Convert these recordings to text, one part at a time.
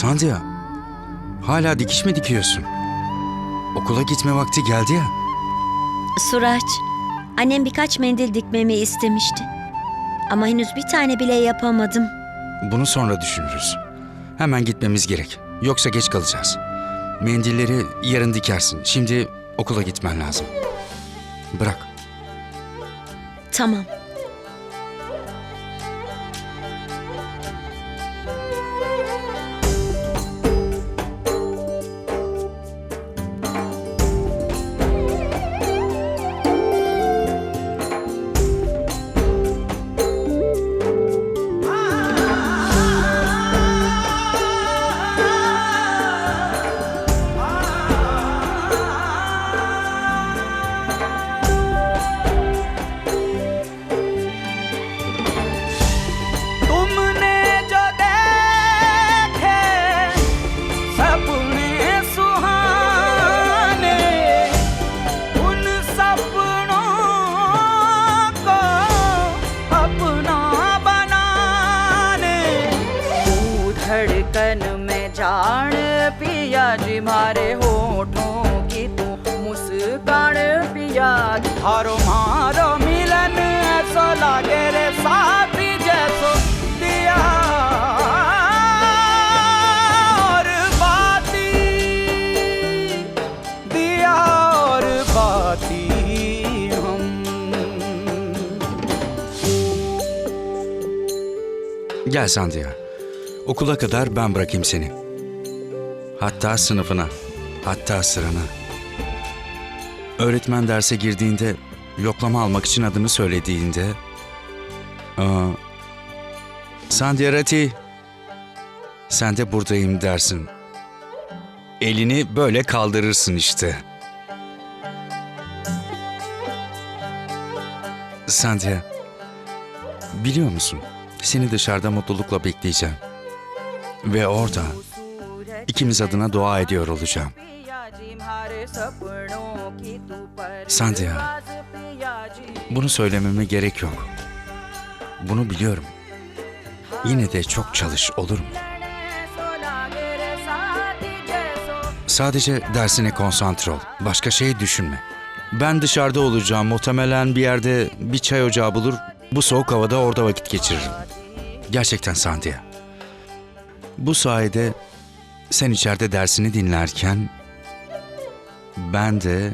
Sandhya, hala dikiş mi dikiyorsun? Okula gitme vakti geldi ya. Suraç, annem birkaç mendil dikmemi istemişti. Ama henüz bir tane bile yapamadım. Bunu sonra düşünürüz. Hemen gitmemiz gerek. Yoksa geç kalacağız. Mendilleri yarın dikersin. Şimdi okula gitmen lazım. Bırak. Tamam. જાણ પિયાજી મારે હોઠો કીધું મુસ્કાણ પિયાજી હારો મારો મિલન એસો લાગે રે સાથી જૈસો દિયા ઓર બાતી દિયા ઓર બાતી Gel Sandia. Okula kadar ben bırakayım seni. Hatta sınıfına. Hatta sırana. Öğretmen derse girdiğinde yoklama almak için adını söylediğinde Aa, Sandhya Rati sen de buradayım dersin. Elini böyle kaldırırsın işte. Sandhya, biliyor musun? Seni dışarıda mutlulukla bekleyeceğim. Ve orada ikimiz adına dua ediyor olacağım. Sandhya. Bunu söylememe gerek yok. Bunu biliyorum. Yine de çok çalış olur mu? Sadece dersine konsantre ol. Başka şey düşünme. Ben dışarıda olacağım. Muhtemelen bir yerde bir çay ocağı bulur. Bu soğuk havada orada vakit geçiririm. Gerçekten Sandhya. Bu sayede sen içeride dersini dinlerken ben de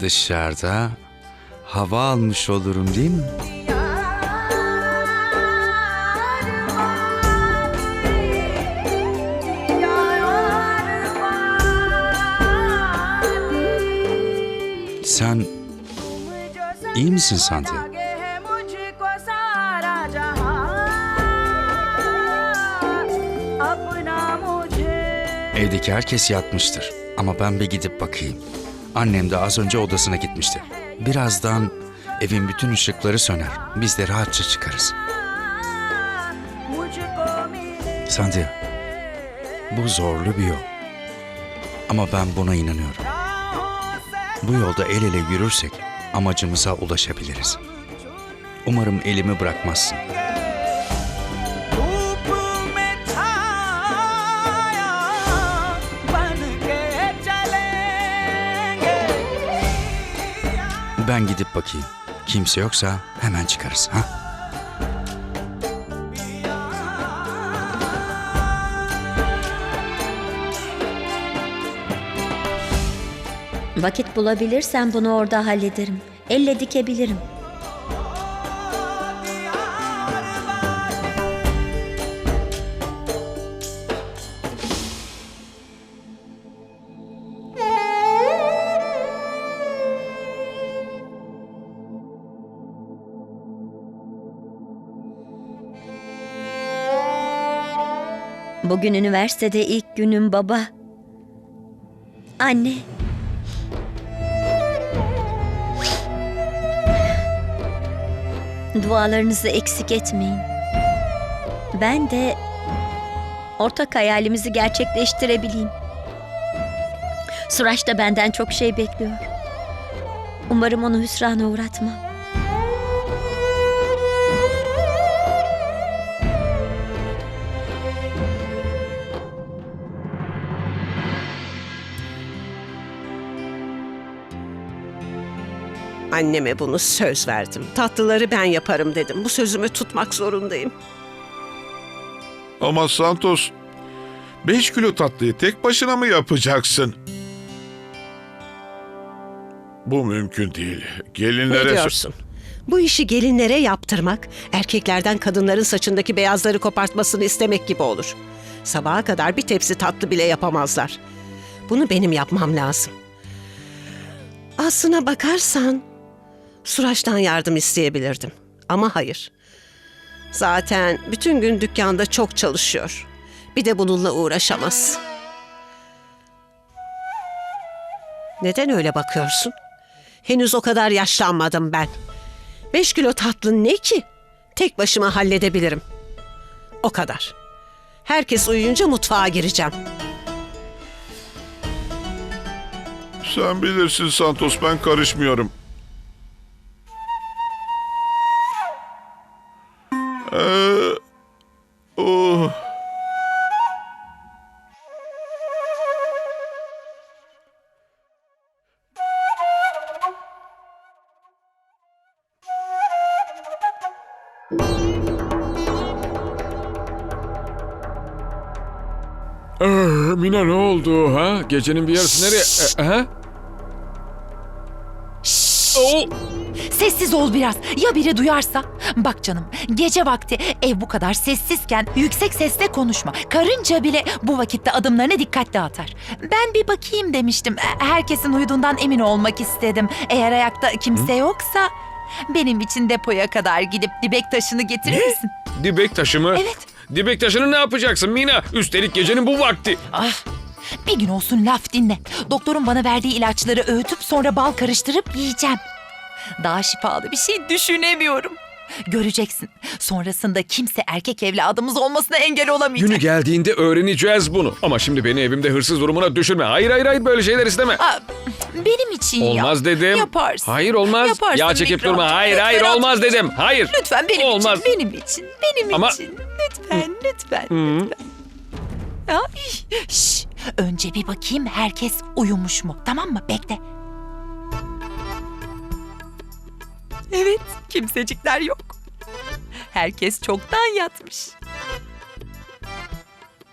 dışarıda hava almış olurum değil mi? Sen iyi misin Sandhya? Evdeki herkes yatmıştır. Ama ben bir gidip bakayım. Annem de az önce odasına gitmişti. Birazdan evin bütün ışıkları söner. Biz de rahatça çıkarız. Sandhya, bu zorlu bir yol. Ama ben buna inanıyorum. Bu yolda el ele yürürsek amacımıza ulaşabiliriz. Umarım elimi bırakmazsın. Ben gidip bakayım. Kimse yoksa hemen çıkarız. Ha? Vakit bulabilirsem bunu orada hallederim. Elle dikebilirim. Bugün üniversitede ilk günüm baba. Anne. Dualarınızı eksik etmeyin. Ben de ortak hayalimizi gerçekleştirebileyim. Suraş da benden çok şey bekliyor. Umarım onu hüsrana uğratmam. Anneme bunu söz verdim. Tatlıları ben yaparım dedim. Bu sözümü tutmak zorundayım. Ama Santos, 5 kilo tatlıyı tek başına mı yapacaksın? Bu mümkün değil. Gelinlere... Ne diyorsun? Bu işi gelinlere yaptırmak, erkeklerden kadınların saçındaki beyazları kopartmasını istemek gibi olur. Sabaha kadar bir tepsi tatlı bile yapamazlar. Bunu benim yapmam lazım. Aslına bakarsan, Suraç'tan yardım isteyebilirdim. Ama hayır. Zaten bütün gün dükkanda çok çalışıyor. Bir de bununla uğraşamaz. Neden öyle bakıyorsun? Henüz o kadar yaşlanmadım ben. Beş kilo tatlı ne ki? Tek başıma halledebilirim. O kadar. Herkes uyuyunca mutfağa gireceğim. Sen bilirsin Santos, ben karışmıyorum. Oh. Ee, Mina ne oldu ha? Gecenin bir yarısı nereye? E, ha? Oo, Sessiz ol biraz. Ya biri duyarsa? Bak canım, gece vakti ev bu kadar sessizken yüksek sesle konuşma. Karınca bile bu vakitte adımlarını dikkatli atar. Ben bir bakayım demiştim. E, Herkesin uyuduğundan emin olmak istedim. Eğer ayakta kimse yoksa benim için depoya kadar gidip dibek taşını getirir misin? dibek taşı mı? Evet. Dibek taşını ne yapacaksın Mina? Üstelik gecenin bu vakti. Ah, bir gün olsun laf dinle. Doktorun bana verdiği ilaçları öğütüp sonra bal karıştırıp yiyeceğim. Daha şifalı bir şey düşünemiyorum. Göreceksin. Sonrasında kimse erkek evladımız olmasına engel olamayacak. Günü geldiğinde öğreneceğiz bunu. Ama şimdi beni evimde hırsız durumuna düşürme. Hayır hayır hayır böyle şeyler isteme. Aa, benim için yap. Olmaz dedim. Yaparsın. Hayır olmaz. Yaparsın Yağ çekip Vikram. durma. Hayır Lütfen hayır olmaz dedim. Hayır. Lütfen benim Olmaz. için, benim için, benim Ama- için. Lütfen, lütfen, lütfen. Ay, şş, önce bir bakayım herkes uyumuş mu? Tamam mı? Bekle. Evet, kimsecikler yok. Herkes çoktan yatmış.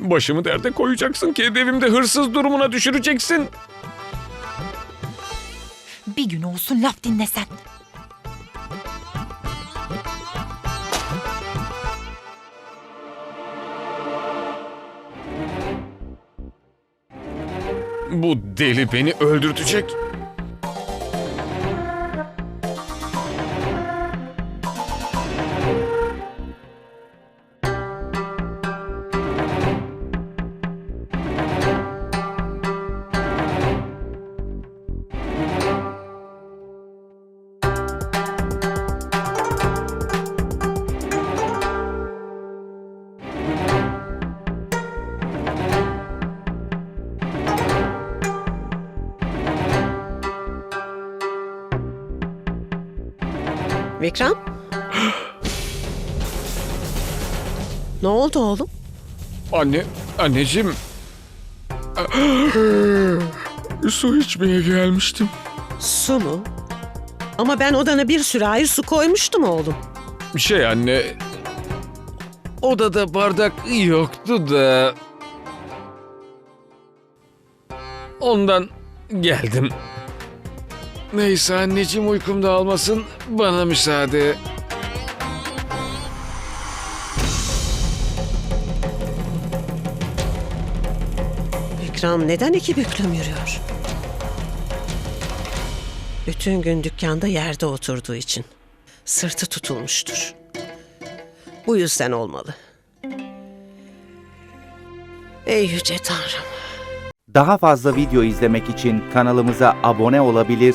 Başımı derde koyacaksın. Kendi evimde hırsız durumuna düşüreceksin. Bir gün olsun laf dinlesen. Bu deli beni öldürtecek. Vikram? ne oldu oğlum? Anne, anneciğim. Su içmeye gelmiştim. Su mu? Ama ben odana bir sürahi su koymuştum oğlum. Şey anne... Odada bardak yoktu da... Ondan geldim. Neyse anneciğim uykum dağılmasın. Bana müsaade. Vikram neden iki büklüm yürüyor? Bütün gün dükkanda yerde oturduğu için. Sırtı tutulmuştur. Bu yüzden olmalı. Ey yüce Tanrım. Daha fazla video izlemek için kanalımıza abone olabilir,